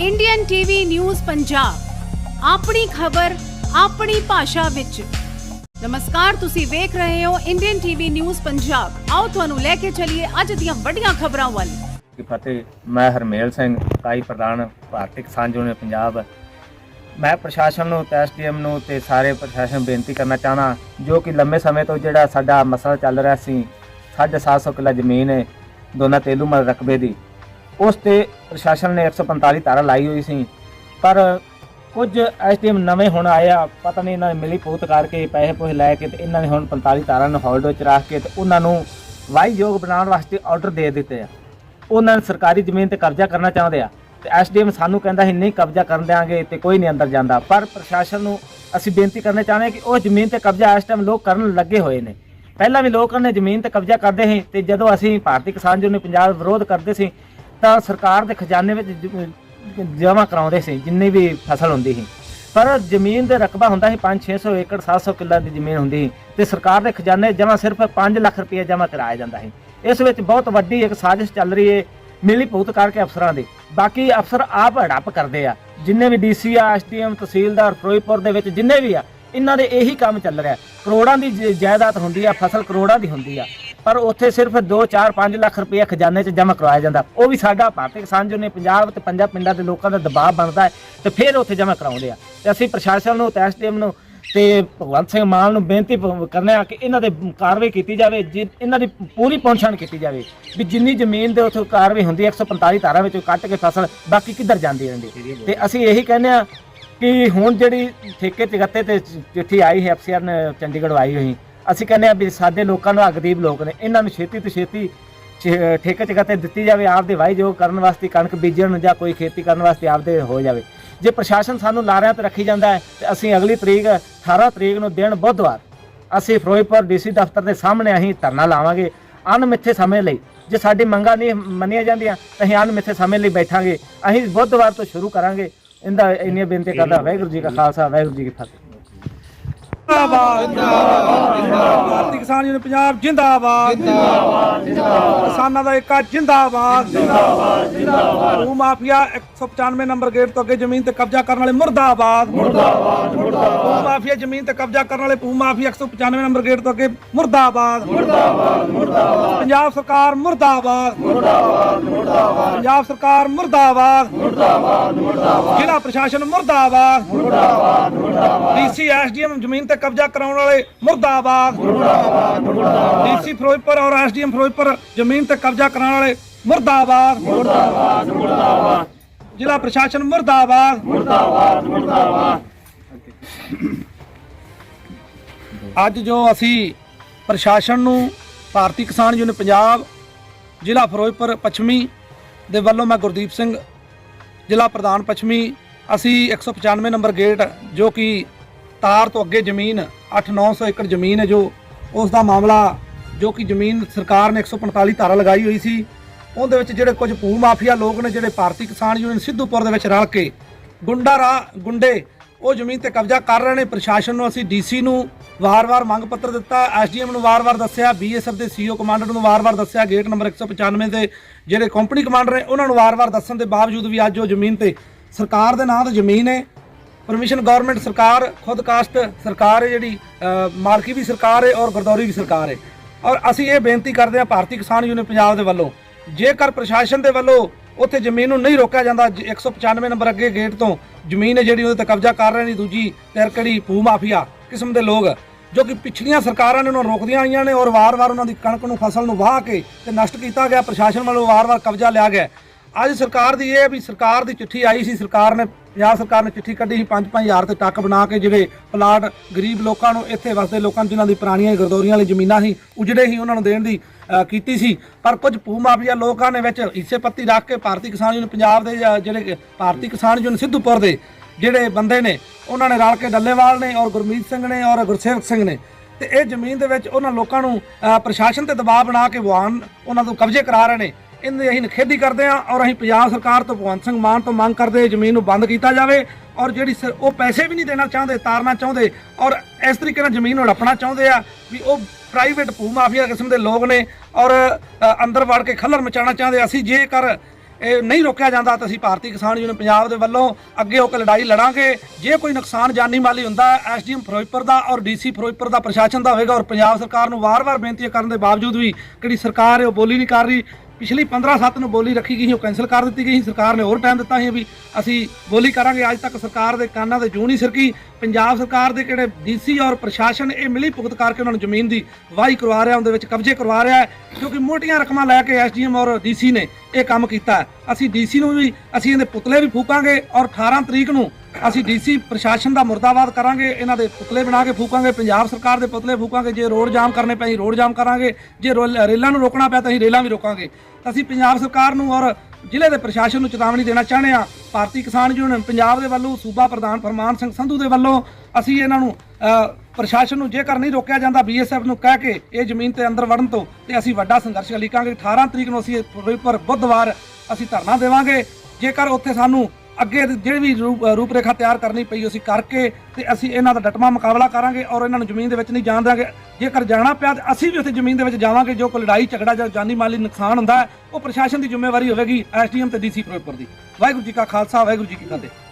Indian TV news Punjab ਆਪਣੀ ਖਬਰ, ਆਪਣੀ ਭਾਸ਼ਾ ਵਿੱਚ। ਨਮਸਕਾਰ, ਤੁਸੀਂ ਵੇਖ ਰਹੇ ਹੋ ਇੰਡੀਅਨ ਟੀਵੀ ਨਿਊਜ਼ ਪੰਜਾਬ ਆਓ ਤੁਹਾਨੂੰ ਲੈ ਕੇ ਚੱਲੀਏ ਅੱਜ ਦੀਆਂ ਵੱਡੀਆਂ ਖਬਰਾਂ ਵੱਲ। ਕੀ ਫਤਿਹ, ਮੈਂ ਹਰਮੇਲ ਸਿੰਘ ਇਕਾਈ ਪ੍ਰਧਾਨ ਭਾਰਤੀ ਕਿਸਾਨ ਯੂਨੀਅਨ ਪੰਜਾਬ। ਮੈਂ ਪ੍ਰਸ਼ਾਸਨ ਨੂੰ ਤੇ ਐਸਡੀਐਮ ਨੂੰ ਤੇ ਸਾਰੇ ਪ੍ਰਸ਼ਾਸਨ ਬੇਨਤੀ ਕਰਨਾ ਚਾਹਣਾ ਜੋ ਕਿ ਲੰਮੇ ਸਮੇਂ ਤੋਂ ਜਿਹੜਾ ਸਾਡਾ ਮਸਲਾ ਚੱਲ ਰਿਹਾ ਸੀ 750 ਕਿੱਲਾ ਜ਼ਮੀਨ ਹੈ, ਦੋਨਾਂ ਤੇਲੂਮਲ ਰਕਬੇ ਦੀ। ਉਸ ਤੇ ਪ੍ਰਸ਼ਾਸਨ ਨੇ 145 ਧਾਰਾ ਲਾਈ ਹੋਈ ਸੀ। ਪਰ ਕੁਝ ਐਸਡੀਐਮ ਨਵੇਂ ਹੁਣ ਆਇਆ ਪਤਾ ਨਹੀਂ ਇਹਨਾਂ ਨੇ ਮਿਲੀ ਭੂਤ ਕਰਕੇ ਪੈਸੇ ਪੋਸੇ ਲੈ ਕੇ ਤੇ ਇਹਨਾਂ ਨੇ ਹੁਣ 45 ਤਾਰਾਂ ਨੂੰ ਹੋਲਡ ਵਿੱਚ ਰੱਖ ਕੇ ਤੇ ਉਹਨਾਂ ਨੂੰ ਵਾਹੀਯੋਗ ਬਣਾਉਣ ਵਾਸਤੇ ਆਰਡਰ ਦੇ ਦਿੱਤੇ ਆ। ਉਹਨਾਂ ਨੇ ਸਰਕਾਰੀ ਜ਼ਮੀਨ ਤੇ ਕਬਜ਼ਾ ਕਰਨਾ ਚਾਹੁੰਦੇ ਆ ਤੇ ਐਸਡੀਐਮ ਸਾਨੂੰ ਕਹਿੰਦਾ ਸੀ, ਨਹੀਂ, ਕਬਜ਼ਾ ਕਰਨ ਦੇਾਂਗੇ ਤੇ ਕੋਈ ਨਹੀਂ ਅੰਦਰ ਜਾਂਦਾ। ਪਰ ਪ੍ਰਸ਼ਾਸਨ ਨੂੰ ਅਸੀਂ ਬੇਨਤੀ ਕਰਨਾ ਚਾਹੁੰਦੇ ਹਾਂ ਕਿ ਉਹ ਜ਼ਮੀਨ ਤੇ ਕਬਜ਼ਾ ਇਸ ਟਾਈਮ ਲੋਕ ਕਰਨ ਲੱਗੇ ਹੋਏ ਨੇ। ਪਹਿਲਾਂ ਵੀ ਲੋਕਾਂ ਨੇ ਜ਼ਮੀਨ ਤੇ ਕਬਜ਼ਾ ਕਰਦੇ ਸੀ ਤੇ ਜਦੋਂ ਅਸੀਂ ਭਾਰਤੀ ਕਿਸਾਨ ਯੂਨੀਅਨ ਪੰਜਾਬ ਵਿਰੋਧ ਕਰਦੇ ਸੀ ਤਾਂ ਸਰਕਾਰ ਦੇ ਖਜ਼ਾਨੇ ਵਿੱਚ ਜਮ੍ਹਾਂ ਕਰਾਉਂਦੇ ਸੀ, ਜਿੰਨੀ ਵੀ ਫਸਲ ਹੁੰਦੀ ਸੀ। ਪਰ ਜ਼ਮੀਨ ਦੇ ਰਕਬਾ ਹੁੰਦਾ ਸੀ 5-600 ਏਕੜ 700 ਕਿੱਲਾ ਦੀ ਜ਼ਮੀਨ ਹੁੰਦੀ ਸੀ ਤੇ ਸਰਕਾਰ ਦੇ ਖਜ਼ਾਨੇ ਜਮ੍ਹਾਂ ਸਿਰਫ 5 ਲੱਖ ਰੁਪਏ ਜਮ੍ਹਾਂ ਕਰਾਇਆ ਜਾਂਦਾ ਸੀ। ਇਸ ਵਿੱਚ ਬਹੁਤ ਵੱਡੀ ਇੱਕ ਸਾਜ਼ਿਸ਼ ਚੱਲ ਰਹੀ ਹੈ ਮਿਲੀ ਭੂਤ ਕਰਕੇ ਅਫਸਰਾਂ ਦੀ। ਬਾਕੀ ਅਫਸਰ ਆਪ ਹੜੱਪ ਕਰਦੇ ਆ। ਜਿੰਨੇ ਵੀ ਡੀਸੀ ਆ ਐਸਟੀਐਮ ਤਹਿਸੀਲਦਾਰ, ਫਿਰੋਜ਼ਪੁਰ ਦੇ ਵਿੱਚ ਜਿੰਨੇ ਵੀ ਆ, ਇਹਨਾਂ ਦੇ ਇਹੀ ਕੰਮ ਚੱਲ ਰਿਹਾ। ਕਰੋੜਾਂ ਦੀ ਜ- ਜਾਇਦਾਦ ਹੁੰਦੀ ਆ, ਫਸਲ ਕਰੋੜਾਂ ਦੀ ਹੁੰਦੀ ਆ। ਪਰ ਉੱਥੇ ਸਿਰਫ 2 4 5 ਲੱਖ ਰੁਪਏ ਖਜ਼ਾਨੇ 'ਚ ਜਮ੍ਹਾਂ ਕਰਵਾਇਆ ਜਾਂਦਾ। ਉਹ ਵੀ ਸਾਡਾ ਭਾਰਤੀ ਕਿਸਾਨ ਜੋ ਨੇ ਪੰਜਾਬ ਤੇ ਪੰਜਾਬ ਪਿੰਡਾਂ ਦੇ ਲੋਕਾਂ ਦਾ ਦਬਾਅ ਬਣਦਾ ਹੈ ਤੇ ਫਿਰ ਉੱਥੇ ਜਮ੍ਹਾਂ ਕਰਾਉਂਦੇ ਆ। ਤੇ ਅਸੀਂ ਪ੍ਰਸ਼ਾਸਨ ਨੂੰ ਤੇ ਐਸਡੀਐਮ ਨੂੰ ਤੇ ਭਗਵੰਤ ਸਿੰਘ ਮਾਨ ਨੂੰ ਬੇਨਤੀ ਪ- ਕਰਨੇ ਆ ਕਿ ਇਹਨਾਂ ਦੇ ਕਾਰਵਾਈ ਕੀਤੀ ਜਾਵੇ, ਜਿ- ਇਹਨਾਂ ਦੀ ਪੂਰੀ ਪਹੁੰਚਾਣ ਕੀਤੀ ਜਾਵੇ। ਵੀ ਜਿੰਨੀ ਜ਼ਮੀਨ ਦੇ ਉੱਥੇ ਕਾਰਵਾਈ ਹੁੰਦੀ ਹੈ 145 ਧਾਰਾ ਵਿੱਚੋਂ ਕੱਟ ਕੇ ਫਸਲ ਬਾਕੀ ਕਿੱਧਰ ਜਾਂਦੀ ਰਹਿੰਦੀ। ਤੇ ਅਸੀਂ ਇਹੀ ਕਹਿੰਦੇ ਆ ਕਿ ਹੁਣ ਜਿਹੜੀ ਠੇਕੇ ਚਗੱਤੇ ਤੇ ਚਿੱਠੀ ਆਈ ਹੈ ਐਫਸੀਆਰ ਨੇ ਚੰਡੀਗੜ੍ਹ ਆਈ ਹੋਈ ਅਸੀਂ ਕਹਿੰਦੇ ਆ ਵੀ ਸਾਡੇ ਲੋਕਾਂ ਨੂੰ ਗਰੀਬ ਲੋਕ ਨੇ, ਇਹਨਾਂ ਨੂੰ ਛੇਤੀ ਤੋਂ ਛੇਤੀ ਚ- ਠੇਕੇ ਚਗੱਤੇ ਦਿੱਤੀ ਜਾਵੇ, ਆਪਦੇ ਵਾਹੀਯੋਗ ਕਰਨ ਵਾਸਤੇ ਕਣਕ ਬੀਜਣ ਜਾਂ ਕੋਈ ਖੇਤੀ ਕਰਨ ਵਾਸਤੇ ਆਪਦੇ ਹੋ ਜਾਵੇ। ਜੇ ਪ੍ਰਸ਼ਾਸਨ ਸਾਨੂੰ ਲਾਰਿਆਂ ਤੇ ਰੱਖੀ ਜਾਂਦਾ ਹੈ, ਤੇ ਅਸੀਂ ਅਗਲੀ ਤਰੀਕ 18 ਤਰੀਕ ਨੂੰ ਦਿਨ ਬੁੱਧਵਾਰ ਅਸੀਂ ਫਿਰੋਜ਼ਪੁਰ ਡੀਸੀ ਦਫ਼ਤਰ ਦੇ ਸਾਹਮਣੇ ਅਸੀਂ ਧਰਨਾ ਲਾਵਾਂਗੇ। ਅਣਮਿੱਥੇ ਸਮੇਂ ਲਈ, ਜੇ ਸਾਡੀ ਮੰਗਾਂ ਨਹੀਂ ਮੰਨੀਆਂ ਜਾਂਦੀਆਂ, ਤਾਂ ਅਸੀਂ ਅਣਮਿੱਥੇ ਸਮੇਂ ਲਈ ਬੈਠਾਂਗੇ। ਅਸੀਂ ਬੁੱਧਵਾਰ ਤੋਂ ਸ਼ੁਰੂ ਕਰਾਂਗੇ। ਇਹਦਾ ਇੰਨੀਆਂ ਬੇਨਤੀ ਕਰਦਾ ਵਾਹਿਗੁਰੂ ਜੀ ਕਾ ਖਾਲਸਾ, ਵਾਹਿਗੁਰੂ ਜੀ ਕੀ ਫਤਿਹ। ਜਿੰਦਾਬਾਦ। ਕਿਸਾਨ ਯੂਨੀਅਨ ਪੰਜਾਬ ਜਿੰਦਾਬਾਦ। ਜਿੰਦਾਬਾਦ ਜਿੰਦਾਬਾਦ। ਕਿਸਾਨਾਂ ਦਾ ਏਕਾ ਜਿੰਦਾਬਾਦ। ਜਿੰਦਾਬਾਦ ਜਿੰਦਾਬਾਦ। ਭੂ ਮਾਫੀਆ 195 ਨੰਬਰ ਗੇਟ ਤੋਂ ਅੱਗੇ ਜ਼ਮੀਨ ਤੇ ਕਬਜ਼ਾ ਕਰਨ ਵਾਲੇ ਮੁਰਦਾਬਾਦ। ਮੁਰਦਾਬਾਦ ਮੁਰਦਾਬਾਦ। ਭੂ ਮਾਫੀਆ ਜ਼ਮੀਨ ਤੇ ਕਬਜ਼ਾ ਕਰਨ ਵਾਲੇ ਭੂ ਮਾਫੀਆ 195 ਨੰਬਰ ਗੇਟ ਤੋਂ ਅੱਗੇ ਮੁਰਦਾਬਾਦ। ਮੁਰਦਾਬਾਦ ਮੁਰਦਾਬਾਦ। ਪੰਜਾਬ ਸਰਕਾਰ ਮੁਰਦਾਬਾਦ। ਮੁਰਦਾਬਾਦ ਮੁਰਦਾਬਾਦ। ਪੰਜਾਬ ਸਰਕਾਰ ਮੁਰਦਾਬਾਦ। ਮੁਰਦਾਬਾਦ ਮੁਰਦਾਬਾਦ। ਜ਼ਿਲ੍ਹਾ ਪ੍ਰਸ਼ਾਸਨ ਮੁਰਦਾਬਾਦ। ਡੀਸੀ ਐਸਡੀਐਮ ਜ਼ਮੀਨ ਤੇ ਕਬਜ਼ਾ ਕਰਾਉਣ ਵਾਲੇ ਮੁਰਦਾਬਾਦ। ਮੁਰਦਾਬਾਦ। ਮੁਰਦਾਬਾਦ ਡੀਸੀ ਫਿਰੋਜ਼ਪੁਰ ਔਰ ਐਸਡੀਐਮ ਫਿਰੋਜ਼ਪੁਰ ਜ਼ਮੀਨ ਤੇ ਕਬਜ਼ਾ ਕਰਾਉਣ ਵਾਲੇ ਮੁਰਦਾਬਾਦ। ਮੁਰਦਾਬਾਦ ਮੁਰਦਾਬਾਦ। ਜ਼ਿਲ੍ਹਾ ਪ੍ਰਸ਼ਾਸਨ ਮੁਰਦਾਬਾਦ। ਮੁਰਦਾਬਾਦ ਮੁਰਦਾਬਾਦ। ਅੱਜ ਜੋ ਅਸੀਂ ਪ੍ਰਸ਼ਾਸਨ ਨੂੰ ਭਾਰਤੀ ਕਿਸਾਨ ਯੂਨੀਅਨ ਪੰਜਾਬ ਜ਼ਿਲ੍ਹਾ ਫਿਰੋਜ਼ਪੁਰ ਪੱਛਮੀ ਦੇ ਵੱਲੋਂ ਮੈਂ ਗੁਰਦੀਪ ਸਿੰਘ ਜ਼ਿਲ੍ਹਾ ਪ੍ਰਧਾਨ ਪੱਛਮੀ ਅਸੀਂ 195 ਨੰਬਰ ਗੇਟ ਜੋ ਕਿ ਤਾਰ ਤੋਂ ਅੱਗੇ ਜ਼ਮੀਨ 8-900 ਏਕੜ ਜ਼ਮੀਨ ਹੈ ਜੋ ਉਸ ਦਾ ਮਾਮਲਾ ਜੋ ਕਿ ਜ਼ਮੀਨ ਸਰਕਾਰ ਨੇ 145 ਧਾਰਾ ਲਗਾਈ ਹੋਈ ਸੀ, ਉਹਦੇ ਵਿੱਚ ਜਿਹੜੇ ਕੁਝ ਭੂ ਮਾਫੀਆ ਲੋਕ ਨੇ, ਜਿਹੜੇ ਭਾਰਤੀ ਕਿਸਾਨ ਯੂਨੀਅਨ ਸਿੱਧੂਪੁਰ ਦੇ ਵਿੱਚ ਰਲ ਕੇ ਗੁੰਡਾ ਰਾ, ਗੁੰਡੇ, ਉਹ ਜ਼ਮੀਨ ਤੇ ਕਬਜ਼ਾ ਕਰ ਰਹੇ ਨੇ। ਪ੍ਰਸ਼ਾਸਨ ਨੂੰ ਅਸੀਂ ਡੀਸੀ ਨੂੰ ਵਾਰ-ਵਾਰ ਮੰਗ ਪੱਤਰ ਦਿੱਤਾ ਐਸਡੀਐਮ ਨੂੰ ਵਾਰ-ਵਾਰ ਦੱਸਿਆ ਬੀਐਸਐਫ ਦੇ ਸੀਓ ਕਮਾਂਡਰ ਨੂੰ ਵਾਰ-ਵਾਰ ਦੱਸਿਆ, ਗੇਟ ਨੰਬਰ 195 ਦੇ ਜਿਹੜੇ ਕੰਪਨੀ ਕਮਾਂਡਰ ਨੇ, ਉਹਨਾਂ ਨੂੰ ਵਾਰ-ਵਾਰ ਦੱਸਣ ਦੇ ਬਾਵਜੂਦ ਵੀ ਅੱਜ ਉਹ ਜ਼ਮੀਨ ਤੇ ਸਰਕਾਰ ਦੇ ਨਾਂ ਤੇ ਜ਼ਮੀਨ ਹੈ। ਪਰਮਿਸ਼ਨ ਗਵਰਨਮੈਂਟ ਸਰਕਾਰ ਖੁਦ ਕਾਸਟ ਸਰਕਾਰ ਹੈ ਜਿਹੜੀ ਅ, ਮਾਲਕੀ ਵੀ ਸਰਕਾਰ ਹੈ ਔਰ ਗਰਦੌਰੀ ਵੀ ਸਰਕਾਰ ਹੈ। ਔਰ ਅਸੀਂ ਇਹ ਬੇਨਤੀ ਕਰਦੇ ਹਾਂ ਭਾਰਤੀ ਕਿਸਾਨ ਯੂਨੀਅਨ ਪੰਜਾਬ ਦੇ ਵੱਲੋਂ ਜੇਕਰ ਪ੍ਰਸ਼ਾਸਨ ਦੇ ਵੱਲੋਂ ਉੱਥੇ ਜ਼ਮੀਨ ਨੂੰ ਨਹੀਂ ਰੋਕਿਆ ਜਾਂਦਾ ਜ- 195 ਨੰਬਰ ਅੱਗੇ ਗੇਟ ਤੋਂ ਜ਼ਮੀਨ ਹੈ ਜਿਹੜੀ ਉਹਦੇ ਤੇ ਕਬਜ਼ਾ ਕਰ ਰਹੇ ਨੇ ਦੂਜੀ ਤਿਰਕੜੀ ਭੂ ਮਾਫੀਆ ਕਿਸਮ ਦੇ ਲੋਕ ਜੋ ਕਿ ਪਿਛਲੀਆਂ ਸਰਕਾਰਾਂ ਨੇ ਉਹਨਾਂ ਨੂੰ ਰੋਕਦੀਆਂ ਆਈਆਂ ਨੇ ਔਰ ਵਾਰ-ਵਾਰ ਉਹਨਾਂ ਦੀ ਕਣਕ ਨੂੰ ਫਸਲ ਨੂੰ ਵਾਹ ਕੇ ਤੇ ਨਸ਼ਟ ਕੀਤਾ ਗਿਆ ਪ੍ਰਸ਼ਾਸਨ ਵੱਲੋਂ ਵਾਰ-ਵਾਰ ਕਬਜ਼ਾ ਲਿਆ ਗਿਆ। ਅੱਜ ਸਰਕਾਰ ਦੀ ਇਹ ਵੀ ਸਰਕਾਰ ਦੀ ਚਿੱਠੀ ਆਈ ਸੀ ਸਰਕਾਰ ਨੇ ਪੰਜਾਬ ਸਰਕਾਰ ਨੇ ਚਿੱਠੀ ਕੱਢੀ ਸੀ 5-5000 ਤੇ ਟੱਕ ਬਣਾ ਕੇ ਜਿਹੜੇ ਪਲਾਟ ਗਰੀਬ ਲੋਕਾਂ ਨੂੰ ਇੱਥੇ ਵਸਦੇ ਲੋਕਾਂ ਨੂੰ, ਜਿਨ੍ਹਾਂ ਦੀ ਪੁਰਾਣੀਆਂ ਗਰਦੌਰੀਆਂ ਵਾਲੀ ਜ਼ਮੀਨਾਂ ਸੀ, ਉਜੜੇ ਹੀ ਉਹਨਾਂ ਨੂੰ ਦੇਣ ਦੀ ਕੀਤੀ ਸੀ। ਪਰ ਕੁਝ ਭੂ ਮਾਫੀਆ ਲੋਕਾਂ ਨੇ ਵਿੱਚ ਹਿੱਸੇ ਪੱਤੀ ਰੱਖ ਕੇ ਭਾਰਤੀ ਕਿਸਾਨ ਯੂਨੀਅਨ ਪੰਜਾਬ ਦੇ ਜਿਹੜੇ ਭਾਰਤੀ ਕਿਸਾਨ ਯੂਨੀਅਨ ਸਿੱਧੂਪੁਰ ਦੇ ਜਿਹੜੇ ਬੰਦੇ ਨੇ, ਉਹਨਾਂ ਨੇ ਰਲ ਕੇ ਡੱਲੇਵਾਲ ਨੇ ਔਰ ਗੁਰਮੀਤ ਸਿੰਘ ਨੇ ਔਰ ਗੁਰਸੇਵਕ ਸਿੰਘ ਨੇ। ਤੇ ਇਹ ਜ਼ਮੀਨ ਦੇ ਵਿੱਚ ਉਹਨਾਂ ਲੋਕਾਂ ਨੂੰ ਪ੍ਰਸ਼ਾਸਨ ਤੇ ਦਬਾਅ ਬਣਾ ਕੇ ਵਾਹਨ, ਉਹਨਾਂ ਤੋਂ ਕਬਜ਼ੇ ਕਰਾ ਰਹੇ ਨੇ। ਇਹਦੀ ਅਸੀਂ ਨਿਖੇਧੀ ਕਰਦੇ ਹਾਂ ਔਰ ਅਸੀਂ ਪੰਜਾਬ ਸਰਕਾਰ ਤੋਂ, ਭਗਵੰਤ ਸਿੰਘ ਮਾਨ ਤੋਂ ਮੰਗ ਕਰਦੇ ਜ਼ਮੀਨ ਨੂੰ ਬੰਦ ਕੀਤਾ ਜਾਵੇ ਔਰ ਜਿਹੜੀ ਸ- ਉਹ ਪੈਸੇ ਵੀ ਨਹੀਂ ਦੇਣਾ ਚਾਹੁੰਦੇ, ਤਾਰਨਾ ਚਾਹੁੰਦੇ ਔਰ ਇਸ ਤਰੀਕੇ ਨਾਲ ਜ਼ਮੀਨ ਨੂੰ ਹੜੱਪਣਾ ਚਾਹੁੰਦੇ ਆ ਵੀ ਉਹ ਪ੍ਰਾਈਵੇਟ ਭੂ ਮਾਫੀਆ ਕਿਸਮ ਦੇ ਲੋਕ ਨੇ ਔਰ ਅੰਦਰ ਵੜ ਕੇ ਖੱਲਰ ਮਚਾਉਣਾ ਚਾਹੁੰਦੇ ਅਸੀਂ ਜੇਕਰ ਇਹ ਨਹੀਂ ਰੋਕਿਆ ਜਾਂਦਾ ਤਾਂ ਅਸੀਂ ਭਾਰਤੀ ਕਿਸਾਨ ਯੂਨੀਅਨ ਪੰਜਾਬ ਦੇ ਵੱਲੋਂ ਅੱਗੇ ਹੋ ਕੇ ਲੜਾਈ ਲੜਾਂਗੇ। ਜੇ ਕੋਈ ਨੁਕਸਾਨ ਜਾਨੀ ਮਾਲੀ ਹੁੰਦਾ ਹੈ, ਐਸਡੀਐਮ ਫਿਰੋਜ਼ਪੁਰ ਦਾ ਔਰ ਡੀਸੀ ਫਿਰੋਜ਼ਪੁਰ ਦਾ ਪ੍ਰਸ਼ਾਸਨ ਦਾ ਹੋਵੇਗਾ ਔਰ ਪੰਜਾਬ ਸਰਕਾਰ ਨੂੰ ਵਾਰ-ਵਾਰ ਬੇਨਤੀਆਂ ਕਰਨ ਦੇ ਬਾਵਜੂਦ ਵੀ ਕਿਹੜੀ ਸਰਕਾਰ ਹੈ ਉਹ ਬੋਲੀ ਨਹੀਂ ਕਰ ਰਹੀ। ਪਿਛਲੀ 15/7 ਨੂੰ ਬੋਲੀ ਰੱਖੀ ਗਈ ਸੀ, ਉਹ ਕੈਨਸਲ ਕਰ ਦਿੱਤੀ ਗਈ ਸੀ, ਸਰਕਾਰ ਨੇ ਹੋਰ ਟਾਈਮ ਦਿੱਤਾ ਸੀ ਵੀ ਅਸੀਂ ਬੋਲੀ ਕਰਾਂਗੇ। ਅੱਜ ਤੱਕ ਸਰਕਾਰ ਦੇ ਕਾਨਾਂ ਤੇ ਜੂ ਨਹੀਂ ਸਰਕੀ। ਪੰਜਾਬ ਸਰਕਾਰ ਦੇ ਕਿਹੜੇ ਡੀਸੀ ਔਰ ਪ੍ਰਸ਼ਾਸਨ ਇਹ ਮਿਲੀ ਭੁਗਤ ਕਰਕੇ ਉਹਨਾਂ ਨੂੰ ਜ਼ਮੀਨ ਦੀ ਵਾਹੀ ਕਰਵਾ ਰਿਹਾ, ਉਹਦੇ ਵਿੱਚ ਕਬਜ਼ੇ ਕਰਵਾ ਰਿਹਾ ਕਿਉਂਕਿ ਮੋਟੀਆਂ ਰਕਮਾਂ ਲੈ ਕੇ ਐਸਡੀਐਮ ਔਰ ਡੀਸੀ ਨੇ ਇਹ ਕੰਮ ਕੀਤਾ ਹੈ। ਅਸੀਂ ਡੀਸੀ ਨੂੰ ਵੀ, ਅਸੀਂ ਇਹਦੇ ਪੁਤਲੇ ਵੀ ਫੂਕਾਂਗੇ ਔਰ 18 ਤਰੀਕ ਨੂੰ ਅਸੀਂ ਡੀਸੀ ਪ੍ਰਸ਼ਾਸਨ ਦਾ ਮੁਰਦਾਬਾਦ ਕਰਾਂਗੇ, ਇਹਨਾਂ ਦੇ ਪੁਤਲੇ ਬਣਾ ਕੇ ਫੂਕਾਂਗੇ, ਪੰਜਾਬ ਸਰਕਾਰ ਦੇ ਪੁਤਲੇ ਫੂਕਾਂਗੇ, ਜੇ ਰੋਡ ਜਾਮ ਕਰਨੇ ਪਏ ਰੋਡ ਜਾਮ ਕਰਾਂਗੇ, ਜੇ ਰੋਲ- ਰੇਲਾਂ ਨੂੰ ਰੋਕਣਾ ਪਿਆ ਤਾਂ ਅਸੀਂ ਰੇਲਾਂ ਵੀ ਰੋਕਾਂਗੇ। ਤਾਂ ਅਸੀਂ ਪੰਜਾਬ ਸਰਕਾਰ ਨੂੰ ਔਰ ਜ਼ਿਲ੍ਹੇ ਦੇ ਪ੍ਰਸ਼ਾਸਨ ਨੂੰ ਚੇਤਾਵਨੀ ਦੇਣਾ ਚਾਹੁੰਦੇ ਹਾਂ, ਭਾਰਤੀ ਕਿਸਾਨ ਯੂਨੀਅਨ ਪੰਜਾਬ ਦੇ ਵੱਲੋਂ ਸੂਬਾ ਪ੍ਰਧਾਨ ਫਰਮਾਨ ਸਿੰਘ ਸੰਧੂ ਦੇ ਵੱਲੋਂ ਅਸੀਂ ਇਹਨਾਂ ਨੂੰ ਪ੍ਰਸ਼ਾਸਨ ਨੂੰ ਜੇਕਰ ਨਹੀਂ ਰੋਕਿਆ ਜਾਂਦਾ, ਬੀਐਸਐਫ ਨੂੰ ਕਹਿ ਕੇ ਇਹ ਜ਼ਮੀਨ ਤੇ ਅੰਦਰ ਵੜਨ ਤੋਂ ਤੇ ਅਸੀਂ ਵੱਡਾ ਸੰਘਰਸ਼ ਲਿਖਾਂਗੇ 18 ਤਰੀਕ ਨੂੰ ਅਸੀਂ ਫਿਰੋਜ਼ਪੁਰ ਬੁੱਧਵਾਰ ਅਸੀਂ ਧਰਨਾ ਦੇਵਾਂਗੇ। ਜੇਕਰ ਉੱਥੇ ਸਾਨੂੰ ਅੱਗੇ ਦੀ ਜਿਹੜੀ ਵੀ ਰੂਪ- ਰੂਪਰੇਖਾ ਤਿਆਰ ਕਰਨੀ ਪਈ ਅਸੀਂ ਕਰਕੇ ਤੇ ਅਸੀਂ ਇਹਨਾਂ ਦਾ ਡਟਮਾ ਮੁਕਾਬਲਾ ਕਰਾਂਗੇ ਔਰ ਇਹਨਾਂ ਨੂੰ ਜ਼ਮੀਨ ਦੇ ਵਿੱਚ ਨਹੀਂ ਜਾਣ ਦਿਆਂਗੇ। ਜੇਕਰ ਜਾਣਾ ਪਿਆ ਤੇ ਅਸੀਂ ਵੀ ਉੱਥੇ ਜ਼ਮੀਨ ਦੇ ਵਿੱਚ ਜਾਵਾਂਗੇ, ਜੋ ਕੋਈ ਲੜਾਈ, ਝਗੜਾ ਜਾਂ ਜਾਨੀ ਮਾਲੀ ਨੁਕਸਾਨ ਹੁੰਦਾ ਹੈ, ਉਹ ਪ੍ਰਸ਼ਾਸਨ ਦੀ ਜ਼ਿੰਮੇਵਾਰੀ ਹੋਵੇਗੀ ਐਸਡੀਐਮ ਤੇ ਡੀਸੀ ਫਿਰੋਜ਼ਪੁਰ ਦੀ। ਵਾਹਿਗੁਰੂ ਜੀ ਕਾ ਖਾਲਸਾ, ਵਾਹਿਗੁਰੂ ਜੀ ਕੀ ਫਤਿਹ।